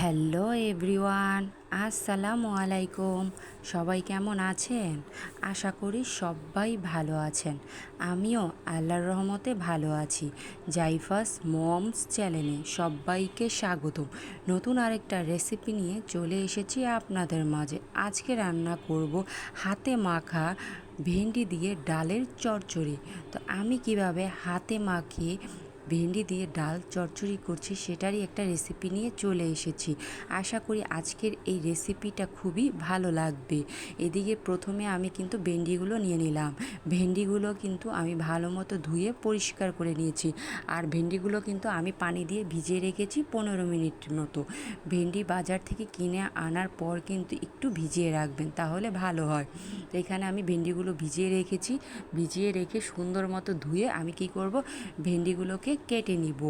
Hello everyone, আসসালামু আলাইকুম। সবাই কেমন আছেন? আশা করি সবাই ভালো আছেন। আমিও আল্লাহর রহমতে ভালো আছি। জাইফাস মমস চ্যানেলে সবাইকে স্বাগতম। নতুন আরেকটা রেসিপি নিয়ে চলে এসেছি আপনাদের মাঝে। আজকে রান্না করব হাতে মাখা ভেন্ডি দিয়ে ডালের চচ্চড়ি। তো আমি কীভাবে হাতে মাখিয়ে ভেন্ডি দিয়ে ডাল চচ্চড়ি করছি, সেটারই একটা রেসিপি নিয়ে চলে এসেছি। আশা করি আজকের এই রেসিপিটা খুবই ভালো লাগবে। এদিকে প্রথমে আমি কিন্তু ভেন্ডিগুলো নিয়ে নিলাম। ভেন্ডিগুলো কিন্তু আমি ভালো মতো ধুয়ে পরিষ্কার করে নিয়েছি। আর ভেন্ডিগুলো কিন্তু আমি পানি দিয়ে ভিজিয়ে রেখেছি পনেরো মিনিট মতো। ভেন্ডি বাজার থেকে কিনে আনার পর কিন্তু একটু ভিজিয়ে রাখবেন, তাহলে ভালো হয়। এখানে আমি ভেন্ডিগুলো ভিজিয়ে রেখেছি। ভিজিয়ে রেখে সুন্দর মতো ধুয়ে আমি কি করব? ভেন্ডিগুলোকে কেটে নিব।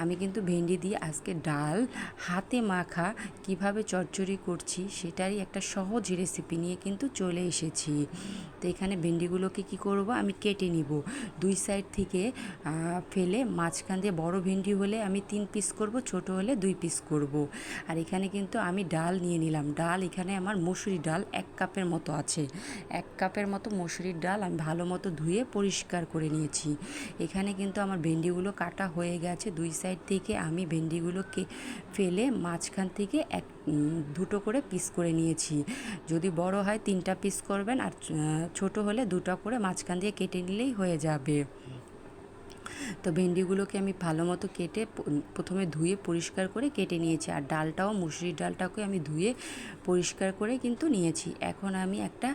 আমি কিন্তু ভেন্ডি দিয়ে আজকে ডাল, হাতে মাখা কীভাবে চচ্চড়ি করছি সেটারই একটা সহজ রেসিপি নিয়ে কিন্তু চলে এসেছি। তো এখানে ভেন্ডিগুলোকে কি করব? আমি কেটে নিব। দুই সাইড থেকে ফেলে মাঝখান দিয়ে বড় ভেন্ডি হলে আমি তিন পিস করব, ছোট হলে দুই পিস করব। আর এখানে কিন্তু আমি ডাল নিয়ে নিলাম। ডাল এখানে আমার মসুরি ডাল এক কাপের মতো আছে। এক কাপের মতো মসুরির ডাল আমি ভালো মতো ধুয়ে পরিষ্কার করে নিয়েছি। এখানে কিন্তু আমার ভেন্ডিগুলো কাটা হয়ে গেছে। দুই সাইড থেকে আমি ভেন্ডিগুলোকে ফেলে মাঝখান থেকে এক দুটো করে পিস করে নিয়েছি। যদি বড় হয় তিনটা পিস করবেন আর ছোট হলে দুটো করে মাঝখান দিয়ে কেটে নিলেই হয়ে যাবে। তো ভেন্ডিগুলোকে আমি ভালো মতো কেটে প্রথমে ধুয়ে পরিষ্কার করে কেটে নিয়েছি। আর ডালটাও, মুসুরির ডালটাকে আমি ধুয়ে পরিষ্কার করে কিন্তু নিয়েছি। এখন আমি একটা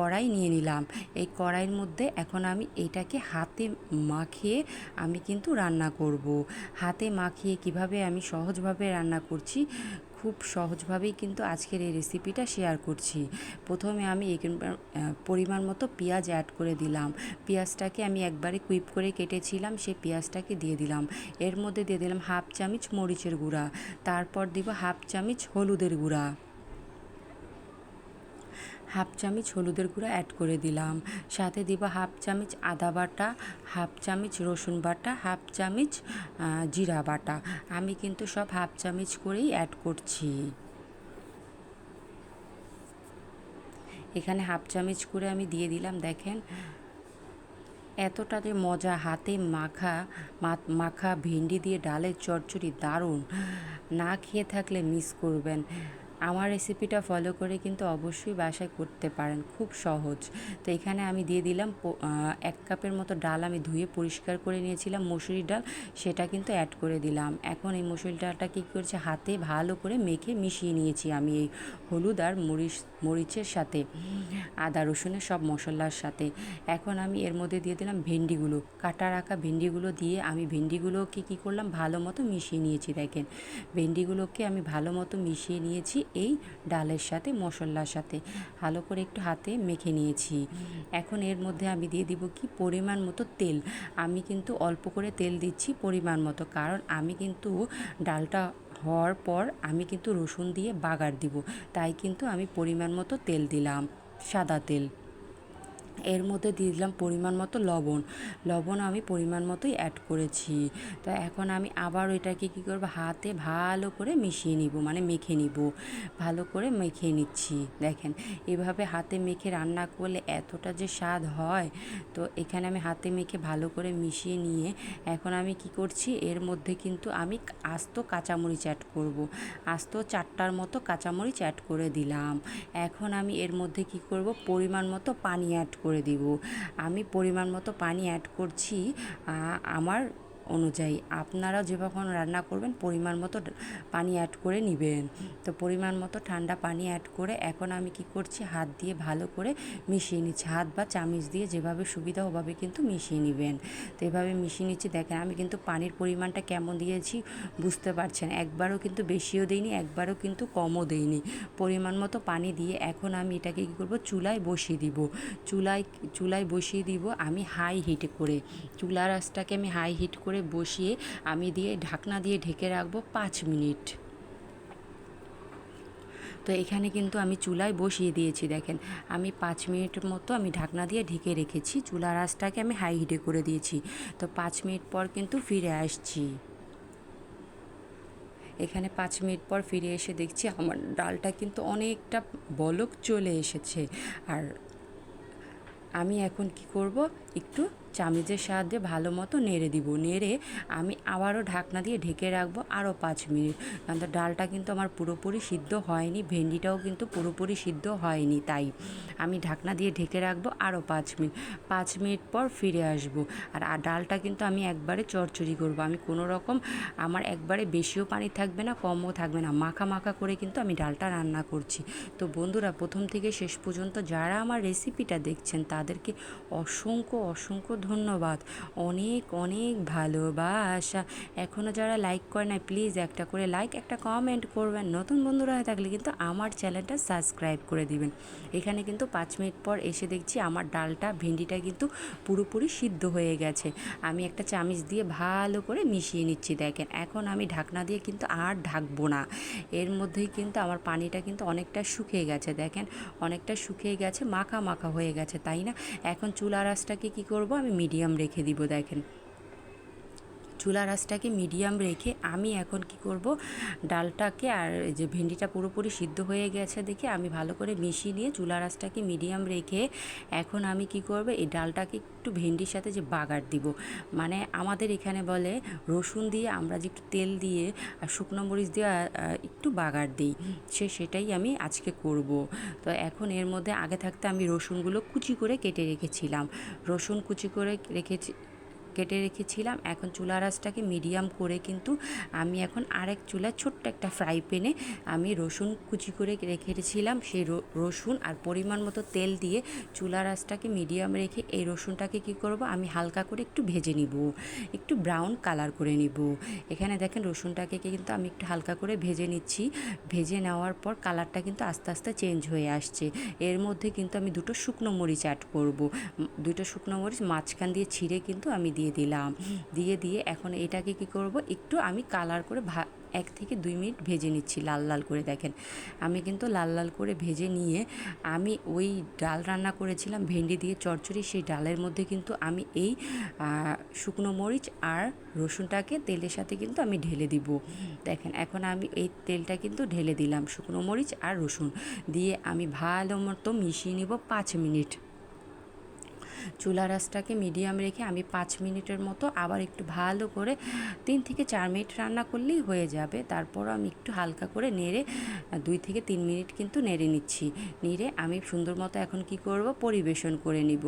কড়াই নিয়ে নিলাম। এই কড়াইয়ের মধ্যে এখন আমি এটাকে হাতে মাখিয়ে আমি কিন্তু রান্না করব। হাতে মাখিয়ে কীভাবে আমি সহজভাবে রান্না করছি, খুব সহজভাবেই কিন্তু আজকের এই রেসিপিটা শেয়ার করছি। প্রথমে আমি পরিমাণ মতো পেঁয়াজ অ্যাড করে দিলাম। পেঁয়াজটাকে আমি একবারে কুইপ করে কেটেছিলাম, সেই পেঁয়াজটাকে দিয়ে দিলাম। এর মধ্যে দিয়ে দিলাম হাফ চামচ মরিচের গুঁড়া। তারপর দিব হাফ চামচ হলুদের গুঁড়া। হাফ চামচ হলুদের গুঁড়া অ্যাড করে দিলাম। সাথে দিব হাফ চামচ আদা বাটা, হাফ চামচ রসুন বাটা, হাফ চামচ জিরা বাটা। আমি কিন্তু সব হাফ চামচ করেই অ্যাড করছি। এখানে হাফ চামচ করে আমি দিয়ে দিলাম, দেখেন। এতটা যে মজা, হাতে মাখা মাখা ভেন্ডি দিয়ে ডালের চচ্চড়ি দারুণ। না খেয়ে থাকলে মিস করবেন। আমার রেসিপিটা ফলো করে কিন্তু অবশ্যই বাসায় করতে পারেন, খুব সহজ। তো এখানে আমি দিয়ে দিলাম এক কাপের মতো ডাল আমি ধুয়ে পরিষ্কার করে নিয়েছিলাম, মসুরির ডাল, সেটা কিন্তু অ্যাড করে দিলাম। এখন এই মসুরি ডালটা কী করছে, হাতে ভালো করে মেখে মিশিয়ে নিয়েছি আমি এই হলুদ আর মরিচ, মরিচের সাথে, আদা, রসুনের সব মশলার সাথে। এখন আমি এর মধ্যে দিয়ে দিলাম ভেন্ডিগুলো, কাটা রাখা ভেন্ডিগুলো দিয়ে আমি ভেন্ডিগুলোকে কী করলাম, ভালো মতো মিশিয়ে নিয়েছি, দেখেন। ভেন্ডিগুলোকে আমি ভালো মতো মিশিয়ে নিয়েছি এই ডালের সাথে, মশলার সাথে। ভালো করে একটু হাতে মেখে নিয়েছি। এখন এর মধ্যে আমি দিয়ে দিব কি? পরিমাণ মতো তেল। আমি কিন্তু অল্প করে তেল দিচ্ছি পরিমাণ মতো। কারণ আমি কিন্তু ডালটা হওয়ার পর আমি কিন্তু রসুন দিয়ে বাগার দিব। তাই কিন্তু আমি পরিমাণ মতো তেল দিলাম, সাদা তেল। এর মধ্যে দিয়ে দিলাম পরিমাণ মতো লবণ। লবণ আমি পরিমাণ মতোই অ্যাড করেছি। তো এখন আমি আবার ওইটাকে কী করব, হাতে ভালো করে মিশিয়ে নিব মানে মেখে নিব। ভালো করে মেখে নিচ্ছি, দেখেন। এভাবে হাতে মেখে রান্না করলে এতটা যে স্বাদ হয়, তো এখানে আমি হাতে মেখে ভালো করে মিশিয়ে নিয়ে এখন আমি কি করছি, এর মধ্যে কিন্তু আমি আস্ত কাঁচামরিচ অ্যাড করব। আস্ত চারটার মতো কাঁচামরিচ অ্যাড করে দিলাম। এখন আমি এর মধ্যে কি করব, পরিমাণ মতো পানি অ্যাড করব করে দিব। আমি পরিমাণ মতো পানি অ্যাড করছি। আমার অনুযায়ী আপনারা যখন রান্না করবেন, পরিমাণ মতো পানি অ্যাড করে নেবেন। তো পরিমাণ মতো ঠান্ডা পানি অ্যাড করে এখন আমি কি করছি, হাত দিয়ে ভালো করে মিশিয়ে নিচ্ছি। হাত বা চামিচ দিয়ে যেভাবে সুবিধা ওভাবে কিন্তু মিশিয়ে নেবেন। তো এভাবে মিশিয়ে নিচ্ছি, দেখেন আমি কিন্তু পানির পরিমাণটা কেমন দিয়েছি বুঝতে পারছেন। একবারও কিন্তু বেশিও দিইনি, একবারও কিন্তু কমও দিইনি। পরিমাণ মতো পানি দিয়ে এখন আমি এটাকে কী করব, চুলায় বসিয়ে দিব। চুলায় চুলায় বসিয়ে দিব আমি হাই হিট করে। চুলার আঁচটাকে আমি হাই হিট করে বসিয়ে আমি দিয়ে ঢাকনা দিয়ে ঢেকে রাখব পাঁচ মিনিট। তো এখানে কিন্তু আমি চুলায় বসিয়ে দিয়েছি, দেখেন। আমি পাঁচ মিনিটের মতো আমি ঢাকনা দিয়ে ঢেকে রেখেছি, চুলার আঁচটাকে আমি হাই হিটে করে দিয়েছি। তো পাঁচ মিনিট পর কিন্তু ফিরে আসছি। এখানে পাঁচ মিনিট পর ফিরে এসে দেখছি আমার ডালটা কিন্তু অনেকটা বলক চলে এসেছে। আর আমি এখন কি করব, একটু চামিচের সাহায্যে ভালো মতো নেড়ে দিব। নেড়ে আমি আবারও ঢাকনা দিয়ে ঢেকে রাখব আরও পাঁচ মিনিট। কারণ ডালটা কিন্তু আমার পুরোপুরি সিদ্ধ হয়নি, ভেন্ডিটাও কিন্তু পুরোপুরি সিদ্ধ হয়নি তাই। আমি ঢাকনা দিয়ে ঢেকে রাখব আরও পাঁচ মিনিট। পাঁচ মিনিট পর ফিরে আসব। আর ডালটা কিন্তু আমি একবারে চরচড়ি করব। আমি কোনো রকম আমার একবারে বেশিও পানি থাকবে না, কমও থাকবে না। মাখা মাখা করে কিন্তু আমি ডালটা রান্না করছি। তো বন্ধুরা, প্রথম থেকে শেষ পর্যন্ত যারা আমার রেসিপিটা দেখছেন তাদেরকে অসংখ্য অসংখ্য ধন্যবাদ। অনেক অনেক ভালোবাসা। এখনও যারা লাইক করে না প্লিজ একটা করে লাইক একটা কমেন্ট করবেন। নতুন বন্ধুরা হয়ে থাকলে কিন্তু আমার চ্যানেলটা সাবস্ক্রাইব করে দিবেন। এখানে কিন্তু পাঁচ মিনিট পর এসে দেখছি আমার ডালটা, ভেন্ডিটা কিন্তু পুরোপুরি সিদ্ধ হয়ে গেছে। আমি একটা চামিচ দিয়ে ভালো করে মিশিয়ে নিচ্ছি, দেখেন। এখন আমি ঢাকনা দিয়ে কিন্তু আর ঢাকবো না। এর মধ্যেই কিন্তু আমার পানিটা কিন্তু অনেকটা শুকিয়ে গেছে, দেখেন। অনেকটা শুকিয়ে গেছে, মাখা মাখা হয়ে গেছে, তাই না? এখন চুলা রাসটাকে কী করব? আমি মিডিয়াম রেখে দিব দেখেন। চুলা রাসটাকে মিডিয়াম রেখে আমি এখন কি করব? ডালটাকে আর যে ভেন্ডিটা পুরোপুরি সিদ্ধ হয়ে গেছে দেখে আমি ভালো করে মিশিয়ে নিয়ে চুলা রাসটাকে মিডিয়াম রেখে এখন আমি কি করব? এই ডালটাকে একটু ভেন্ডির সাথে যে বাগার দিব। মানে আমাদের এখানে বলে রসুন দিয়ে আমরা যে একটু তেল দিয়ে আর শুকনো মরিচ দিয়ে একটু বাগার দিই। সে সেটাই আমি আজকে করব। তো এখন এর মধ্যে আগে থাকতে আমি রসুনগুলো কুচি করে কেটে রেখেছিলাম। রসুন কুচি করে রেখেছি কেটে রেখেছিলাম। এখন চুলা রাসটাকে মিডিয়াম করে কিন্তু আমি এখন আরেক চুলা ছোট্ট একটা ফ্রাই প্যানে আমি রসুন কুচি করে রেখেছিলাম সেই রসুন আর পরিমাণ মতো তেল দিয়ে চুলা রাসটাকে মিডিয়াম রেখে এই রসুনটাকে কি করব? আমি হালকা করে একটু ভেজে নিব। একটু ব্রাউন কালার করে নিব। এখানে দেখেন রসুনটাকে কিন্তু আমি একটু হালকা করে ভেজে নিচ্ছি। ভেজে নেওয়ার পর কালারটা কিন্তু আস্তে আস্তে চেঞ্জ হয়ে আসছে। এর মধ্যে কিন্তু আমি দুটো শুকনো মরিচ অ্যাড করব। দুটো শুকনো মরিচ মাঝখান দিয়ে ছিঁড়ে কিন্তু আমি দিয়ে দিলাম। দিয়ে দিয়ে এখন এটাকে কি করব? একটু আমি কালার করে ভা এক থেকে দুই মিনিট ভেজে নিচ্ছি, লাল লাল করে দেখেন। আমি কিন্তু লাল লাল করে ভেজে নিয়ে আমি ওই ডাল রান্না করেছিলাম, ভেন্ডি দিয়ে চচ্চড়ি সেই ডালের মধ্যে কিন্তু আমি এই শুকনো মরিচ আর রসুনটাকে তেলের সাথে কিন্তু আমি ঢেলে দিব। দেখেন, এখন আমি এই তেলটা কিন্তু ঢেলে দিলাম, শুকনো মরিচ আর রসুন। দিয়ে আমি ভালো মতো মিশিয়ে নিব পাঁচ মিনিট। চুলা রাসটাকে মিডিয়াম রেখে আমি পাঁচ মিনিটের মতো আবার একটু ভালো করে তিন থেকে চার মিনিট রান্না করলেই হয়ে যাবে। তারপর আমি একটু হালকা করে নেড়ে দুই থেকে তিন মিনিট কিন্তু নেড়ে নিচ্ছি। নেড়ে আমি সুন্দর মতো এখন কি করব? পরিবেশন করে নিব।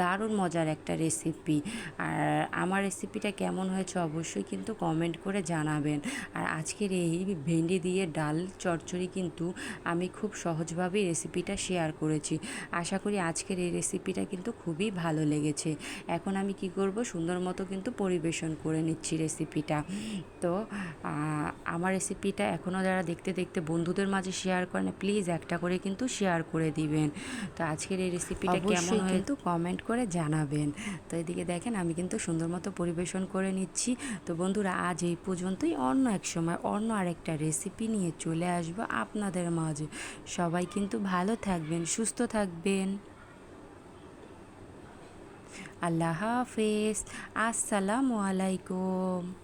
দারুণ মজার একটা রেসিপি আর আমার রেসিপিটা কেমন হয়েছে অবশ্যই কিন্তু কমেন্ট করে জানাবেন। আর আজকের এই ভেন্ডি দিয়ে ডাল চচ্চড়ি কিন্তু আমি খুব সহজভাবেই রেসিপিটা শেয়ার করেছি। আশা করি আজকের এই রেসিপিটা কিন্তু খুবই ভালো লেগেছে। এখন আমি কি করব? সুন্দর মতো কিন্তু পরিবেশন করে নিচ্ছি রেসিপিটা তো আমার রেসিপিটা এখনও যারা দেখতে দেখতে বন্ধুদের মাঝে শেয়ার করেন প্লিজ একটা করে কিন্তু শেয়ার করে দিবেন। তো আজকের এই রেসিপিটা কেমন হয় কিন্তু কমেন্ট করে জানাবেন। তো এদিকে দেখেন আমি কিন্তু সুন্দর মতো পরিবেশন করে নিচ্ছি। তো বন্ধুরা আজ এই পর্যন্তই। অন্য এক সময় অন্য আরেকটা রেসিপি নিয়ে চলে আসব আপনাদের মাঝে। সবাই কিন্তু ভালো থাকবেন সুস্থ থাকবেন। আল্লাহ হাফেজ আসসালামু আলাইকুম